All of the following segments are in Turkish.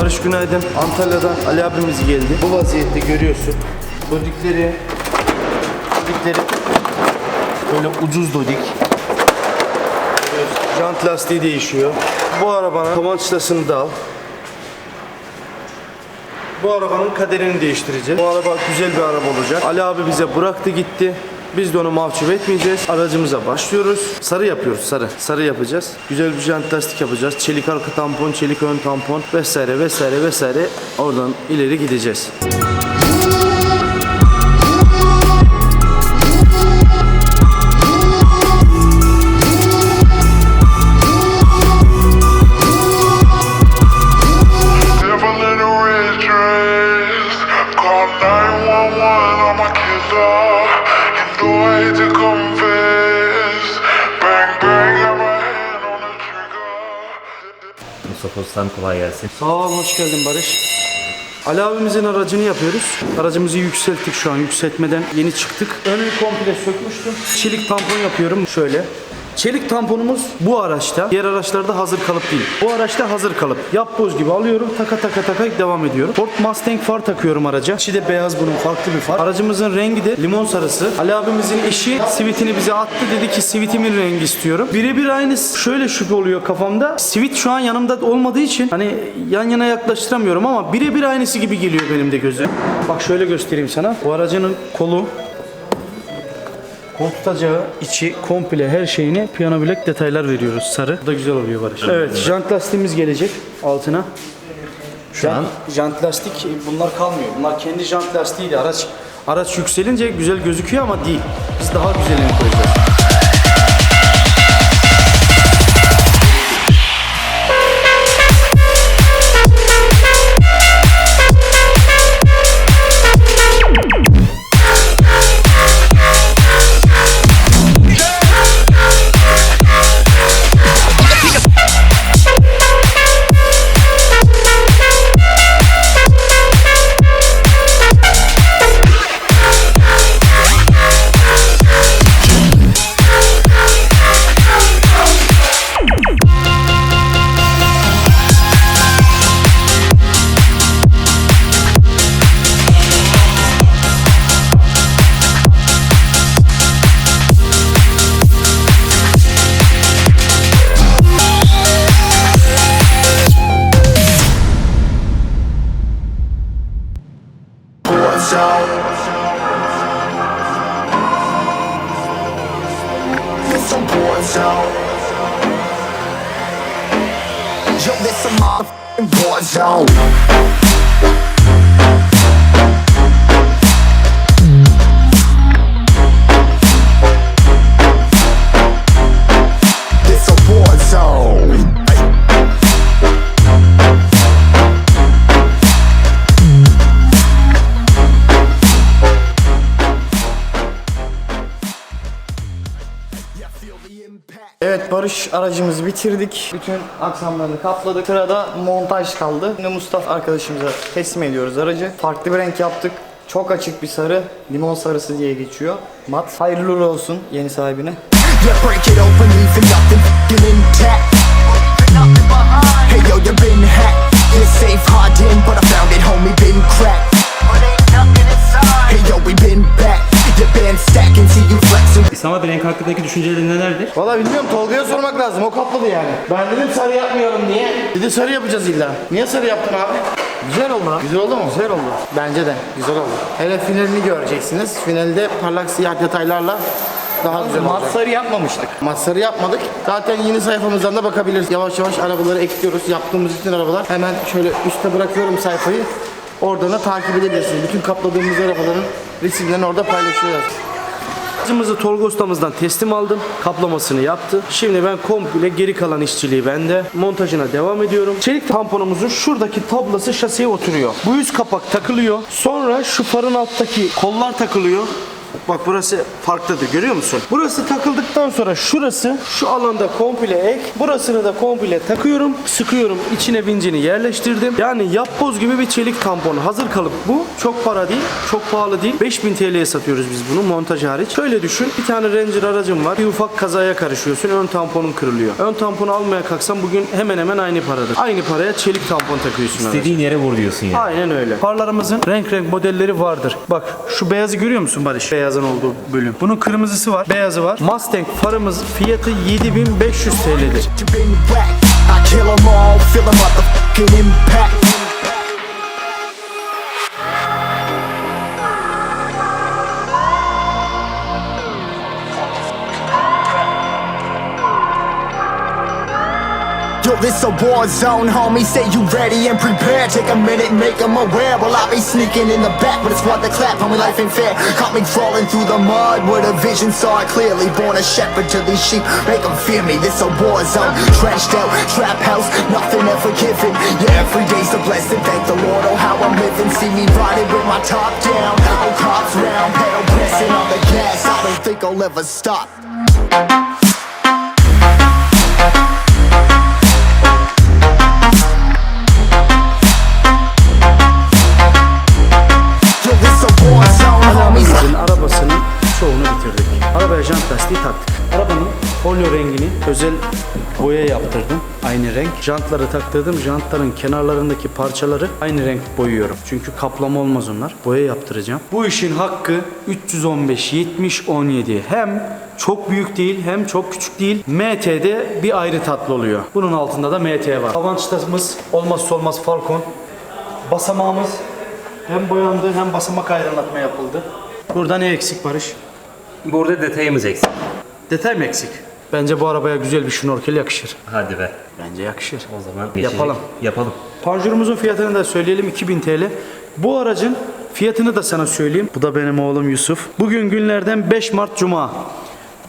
Barış günaydın. Antalya'dan Ali abimiz geldi. Bu vaziyette görüyorsun. Dodikleri, dodikleri böyle ucuz dodik. Jant lastiği değişiyor. Bu arabanın tabançlasını da al. Bu arabanın kaderini değiştireceğiz. Bu araba güzel bir araba olacak. Ali abi bize bıraktı gitti. Biz de onu mahcup etmeyeceğiz. Aracımıza başlıyoruz. Sarı yapıyoruz sarı. Sarı yapacağız. Güzel bir jant lastik yapacağız. Çelik arka tampon, çelik ön tampon vesaire vesaire vesaire. Oradan ileri gideceğiz. Devil Mustafa Ustam kolay gelsin. Sağ ol, hoş geldin Barış. Ali abimizin aracını yapıyoruz. Aracımızı yükselttik şu an. Yükseltmeden yeni çıktık. Önünü komple sökmüştüm. Çelik tampon yapıyorum şöyle. Çelik tamponumuz bu araçta. Diğer araçlarda hazır kalıp değil. Bu araçta hazır kalıp. Yap boz gibi alıyorum. Taka taka taka devam ediyorum. Ford Mustang far takıyorum araca. İçi de beyaz bunun farklı bir far. Aracımızın rengi de limon sarısı. Ali abimizin eşi sivitini bize attı. Dedi ki sivitimin rengi istiyorum. Birebir aynı şöyle şüphe oluyor kafamda. Sivit şu an yanımda olmadığı için hani yan yana yaklaştıramıyorum ama birebir aynısı gibi geliyor benim de gözü. Bak şöyle göstereyim sana. Bu aracının kolu Kol tutacağı içi komple her şeyini piyano bilek detaylar veriyoruz sarı. Bu da güzel oluyor Barış. Evet jant lastiğimiz gelecek altına. Şu an- jant lastik bunlar kalmıyor. Bunlar kendi jant lastiğiydi. Araç araç yükselince güzel gözüküyor ama değil. Biz daha güzelini koyacağız. and so. Yo, this a motherfucking war zone. Evet Barış aracımızı bitirdik. Bütün aksamlarını kapladık. Sırada montaj kaldı. Şimdi Mustafa arkadaşımıza teslim ediyoruz aracı. Farklı bir renk yaptık. Çok açık bir sarı. Limon sarısı diye geçiyor. Mat. Hayırlı olsun yeni sahibine. Hey yo, we been back. Your band stacking, see you flexing. İslam abi renk hakkındaki düşüncelerin nelerdir? Valla bilmiyorum Tolga'ya sormak lazım. O kapladı yani. Ben dedim sarı yapmıyorum diye. Dedi sarı yapacağız illa. Niye sarı yaptın abi? Güzel oldu lan. Güzel oldu mu? Güzel oldu. Bence de. Güzel oldu. Hele finalini göreceksiniz. Finalde parlak siyah detaylarla daha güzel olacak. Mat sarı yapmamıştık. Masları yapmadık. Zaten yeni sayfamızdan da bakabiliriz. Yavaş yavaş arabaları ekliyoruz. Yaptığımız bütün arabalar. Hemen şöyle üstte bırakıyorum sayfayı. Oradan da takip edebilirsiniz. Bütün kapladığımız arabaların resimlerini orada paylaşıyoruz. Aracımızı Tolga ustamızdan teslim aldım. Kaplamasını yaptı. Şimdi ben komple geri kalan işçiliği bende. Montajına devam ediyorum. Çelik tamponumuzun şuradaki tablası şasiye oturuyor. Bu üst kapak takılıyor. Sonra şu farın alttaki kollar takılıyor. Bak burası farklıdır görüyor musun? Burası takıldıktan sonra şurası şu alanda komple ek. Burasını da komple takıyorum. Sıkıyorum. içine vincini yerleştirdim. Yani yapboz gibi bir çelik tampon. Hazır kalıp bu. Çok para değil. Çok pahalı değil. 5000 TL'ye satıyoruz biz bunu montaj hariç. Şöyle düşün. Bir tane Ranger aracım var. Bir ufak kazaya karışıyorsun. Ön tamponun kırılıyor. Ön tamponu almaya kalksan bugün hemen hemen aynı paradır. Aynı paraya çelik tampon takıyorsun araca. İstediğin yere vur diyorsun yani. Aynen öyle. Farlarımızın renk renk modelleri vardır. Bak şu beyazı görüyor musun Barış? Beyazın olduğu bölüm. Bunun kırmızısı var, beyazı var. Mustang farımız fiyatı 7500 TL'dir. Yo, this a war zone, homie. Say you ready and prepared. Take a minute, make them aware. Well, I be sneaking in the back, but it's what the clap. Homie, life ain't fair. Caught me crawling through the mud with a vision, saw it clearly. Born a shepherd to these sheep, make them fear me. This a war zone, trenched out, trap house, nothing ever given. Yeah, every day's a blessing. Thank the Lord, oh, how I'm living. See me riding with my top down. Oh, cops round, pedal pressing on the gas. I don't think I'll ever stop. Özel boya yaptırdım. Aynı renk. Jantları taktırdım. Jantların kenarlarındaki parçaları aynı renk boyuyorum. Çünkü kaplama olmaz onlar. Boya yaptıracağım. Bu işin hakkı 315 70 17. Hem çok büyük değil hem çok küçük değil. MT'de bir ayrı tatlı oluyor. Bunun altında da MT var. Avançlarımız olmazsa olmaz Falcon. Basamağımız hem boyandı hem basamak aydınlatma yapıldı. Burada ne eksik Barış? Burada detayımız eksik. Detay mı eksik? Bence bu arabaya güzel bir şnorkel yakışır. Hadi be. Bence yakışır. O zaman Yapalım. geçecek. Yapalım. Panjurumuzun fiyatını da söyleyelim 2000 TL. Bu aracın fiyatını da sana söyleyeyim. Bu da benim oğlum Yusuf. Bugün günlerden 5 Mart Cuma.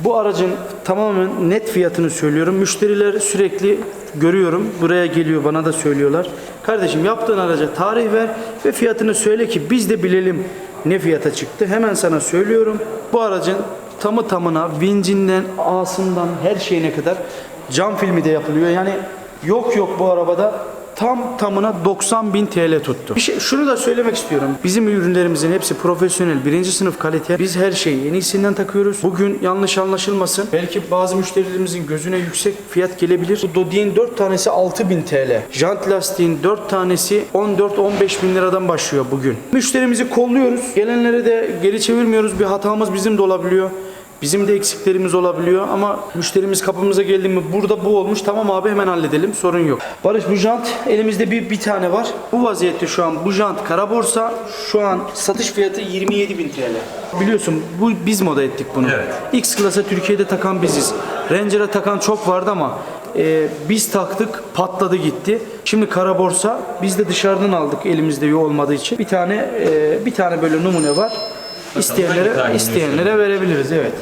Bu aracın tamamen net fiyatını söylüyorum. Müşteriler sürekli görüyorum. Buraya geliyor bana da söylüyorlar. Kardeşim yaptığın araca tarih ver ve fiyatını söyle ki biz de bilelim ne fiyata çıktı. Hemen sana söylüyorum. Bu aracın tamı tamına vincinden, ağasından her şeyine kadar cam filmi de yapılıyor. Yani yok yok bu arabada tam tamına 90 bin TL tuttu. Bir şey, şunu da söylemek istiyorum. Bizim ürünlerimizin hepsi profesyonel, birinci sınıf kalite. Biz her şeyi en iyisinden takıyoruz. Bugün yanlış anlaşılmasın. Belki bazı müşterilerimizin gözüne yüksek fiyat gelebilir. Bu Dodi'nin 4 tanesi 6 bin TL. Jant lastiğin 4 tanesi 14-15 bin liradan başlıyor bugün. Müşterimizi kolluyoruz. Gelenlere de geri çevirmiyoruz. Bir hatamız bizim de olabiliyor. Bizim de eksiklerimiz olabiliyor ama müşterimiz kapımıza geldi mi burada bu olmuş tamam abi hemen halledelim sorun yok. Barış bu jant elimizde bir, bir tane var. Bu vaziyette şu an bu jant kara borsa şu an satış fiyatı 27 bin TL. Biliyorsun bu biz moda ettik bunu. Evet. X Class'a Türkiye'de takan biziz. Ranger'a takan çok vardı ama e, biz taktık patladı gitti. Şimdi kara borsa biz de dışarıdan aldık elimizde yok olmadığı için. Bir tane e, bir tane böyle numune var. İsteyenlere isteyenlere verebiliriz evet.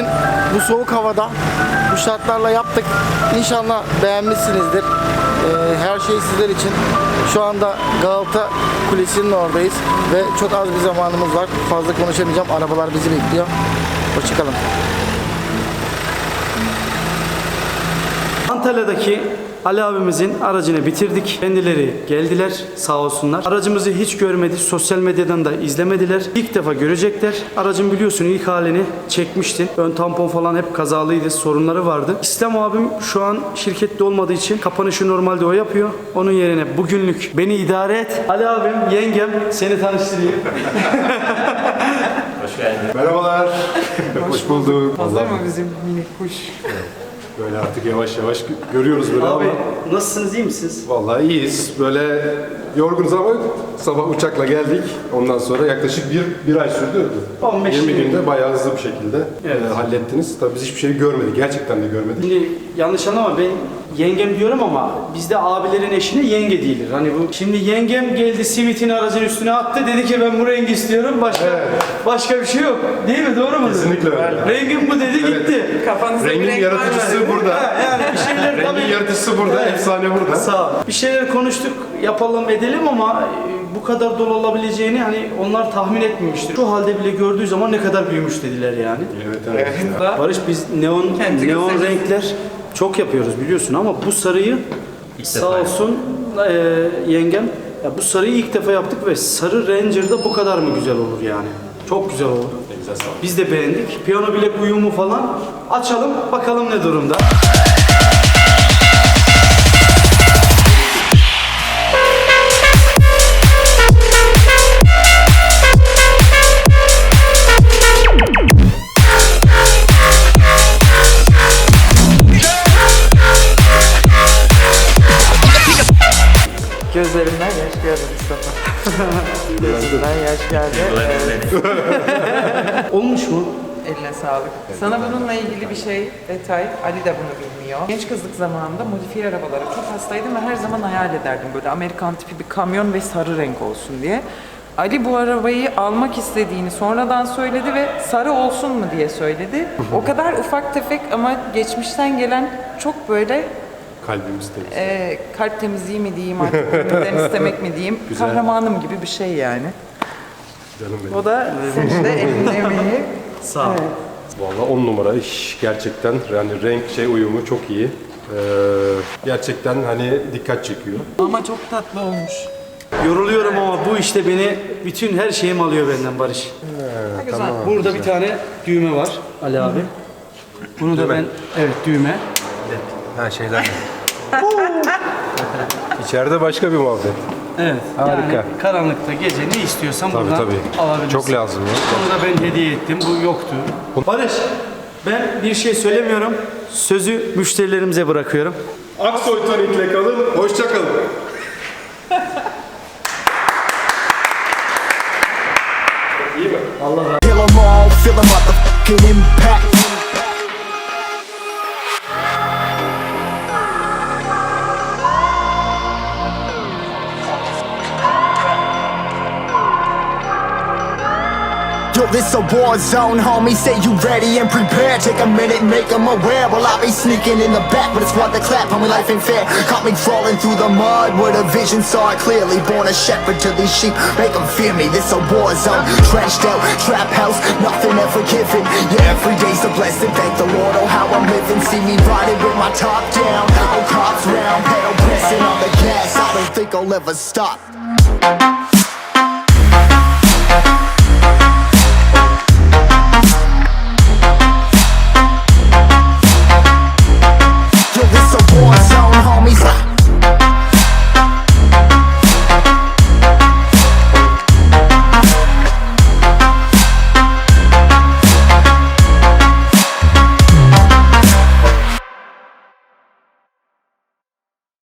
İçin bu soğuk havada bu şartlarla yaptık. İnşallah beğenmişsinizdir. Ee, her şey sizler için. Şu anda Galata Kulesi'nin oradayız ve çok az bir zamanımız var. Fazla konuşamayacağım. Arabalar bizi bekliyor. Hoşçakalın. Antalya'daki Ali abimizin aracını bitirdik. Kendileri geldiler sağ olsunlar. Aracımızı hiç görmedi. Sosyal medyadan da izlemediler. İlk defa görecekler. Aracın biliyorsun ilk halini çekmiştin. Ön tampon falan hep kazalıydı. Sorunları vardı. İslam abim şu an şirkette olmadığı için kapanışı normalde o yapıyor. Onun yerine bugünlük beni idare et. Ali abim, yengem seni tanıştırayım. Merhabalar. Hoş bulduk. Hazır mı bizim minik kuş? Böyle artık yavaş yavaş gö- görüyoruz böyle Abi ama nasılsınız iyi misiniz? vallahi iyiyiz. Böyle yorgunuz ama sabah uçakla geldik. Ondan sonra yaklaşık bir, bir ay sürdü. 15 20 gün. günde bayağı hızlı bir şekilde Evet. e, hallettiniz. Tabii biz hiçbir şey görmedik. Gerçekten de görmedik. Şimdi yanlış anlama ben yengem diyorum ama bizde abilerin eşine yenge değildir. Hani bu şimdi yengem geldi simitini aracın üstüne attı dedi ki ben bu rengi istiyorum başka başka bir şey yok. Değil mi? Doğru mu? Kesinlikle öyle. Rengim bu dedi gitti. Kafanızda bir Rengin renk var yaratıcısı mı? burada. Yani bir şeyler Rengin tabii yaratıcısı burada, Evet. efsane burada. Sağ ol. Bir şeyler konuştuk, yapalım edelim ama e, bu kadar dolu olabileceğini hani onlar tahmin etmemiştir. Şu halde bile gördüğü zaman ne kadar büyümüş dediler yani. Evet evet. Barış biz neon Kendi neon göstereceğiz. renkler çok yapıyoruz biliyorsun ama bu sarıyı sağ defa olsun e, yengem ya bu sarıyı ilk defa yaptık ve sarı Ranger'da bu kadar mı güzel olur yani? Çok güzel oldu. Biz de beğendik. Piyano bilek uyumu falan açalım bakalım ne durumda. Gözlerimden yaş geldi Mustafa. Gözlerimden yaş geldi. Evet, Olmuş mu? eline sağlık. Sana bununla ilgili bir şey, detay. Ali de bunu bilmiyor. Genç kızlık zamanında modifiye arabalara çok hastaydım ve her zaman hayal ederdim böyle Amerikan tipi bir kamyon ve sarı renk olsun diye. Ali bu arabayı almak istediğini sonradan söyledi ve sarı olsun mu diye söyledi. O kadar ufak tefek ama geçmişten gelen çok böyle Kalbimiz temiz. e, kalp temizliği mi diyeyim artık gönülden istemek mi diyeyim kahramanım gibi bir şey yani. Canım benim. O da senin de emeği. Sağ ol. Vallahi on numara iş gerçekten. Yani renk şey uyumu çok iyi. Ee, gerçekten hani dikkat çekiyor. Ama çok tatlı olmuş. Yoruluyorum ama bu işte beni bütün her şeyim alıyor benden Barış. Ha, güzel. Burada bir tane düğme var Ali abi. Bunu da ben evet düğme. Ha şeyler İçeride başka bir muhabbet. Evet. Harika. Yani karanlıkta gece ne istiyorsan Tabii buradan tabii. alabilirsin. Çok lazım ya. Bunu da ben hediye ettim. Bu yoktu. Barış ben bir şey söylemiyorum. Sözü müşterilerimize bırakıyorum. Aksoy Tonik'le kalın. Hoşça kalın. Kill 'em all, feel the motherfucking impact. This a war zone, homie. Say you ready and prepared. Take a minute, make them aware. Well, I be sneaking in the back, but it's what the clap, homie. Life ain't fair. Caught me crawling through the mud with a vision, saw it clearly. Born a shepherd to these sheep, make them fear me. This a war zone, trenched out, trap house, nothing ever given. Yeah, every day's a blessing. Thank the Lord, oh, how I'm living. See me riding with my top down. Oh, cops round, pedal pressing on the gas. I don't think I'll ever stop.